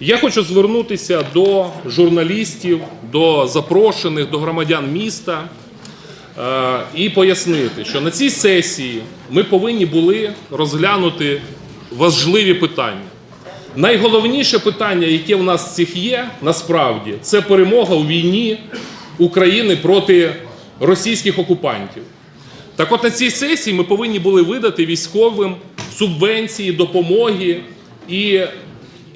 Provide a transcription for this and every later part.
Я хочу звернутися до журналістів, до запрошених, до громадян міста е, і пояснити, що на цій сесії ми повинні були розглянути важливі питання. Найголовніше питання, яке в нас всіх є, насправді, це перемога у війні України проти російських окупантів. Так от на цій сесії ми повинні були видати військовим субвенції, допомоги. І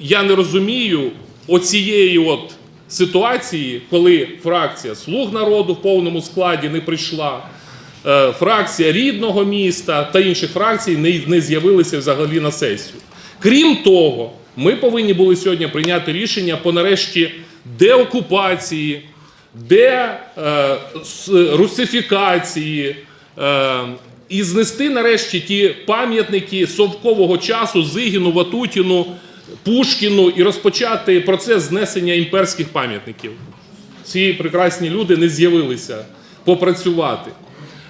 я не розумію оцієї от ситуації, коли фракція Слуг народу в повному складі не прийшла, е, фракція рідного міста та інших фракцій не, не з'явилися взагалі на сесію. Крім того, ми повинні були сьогодні прийняти рішення по нарешті деокупації, де е, русифікації е, і знести нарешті ті пам'ятники совкового часу Зигіну, Ватутіну, Пушкіну і розпочати процес знесення імперських пам'ятників. Ці прекрасні люди не з'явилися попрацювати.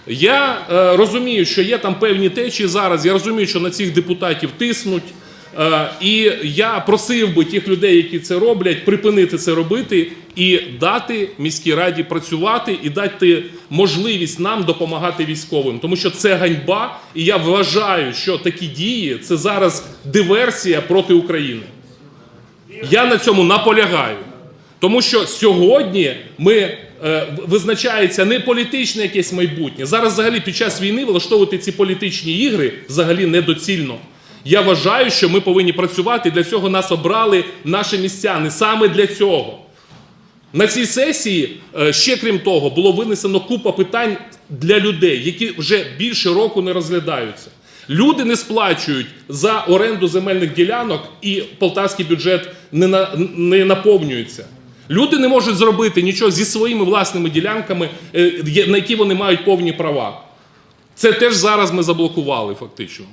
Я е, розумію, що є там певні течії зараз. Я розумію, що на цих депутатів тиснуть. Е, і я просив би тих людей, які це роблять, припинити це робити і дати міській раді працювати, і дати можливість нам допомагати військовим, тому що це ганьба, і я вважаю, що такі дії це зараз диверсія проти України. Я на цьому наполягаю. Тому що сьогодні ми е, визначається не політичне якесь майбутнє. Зараз, взагалі, під час війни влаштовувати ці політичні ігри взагалі недоцільно. Я вважаю, що ми повинні працювати. Для цього нас обрали наші містяни. Саме для цього. На цій сесії, е, ще крім того, було винесено купа питань для людей, які вже більше року не розглядаються. Люди не сплачують за оренду земельних ділянок, і полтавський бюджет не, на, не наповнюється. Люди не можуть зробити нічого зі своїми власними ділянками, е, на які вони мають повні права. Це теж зараз ми заблокували фактично.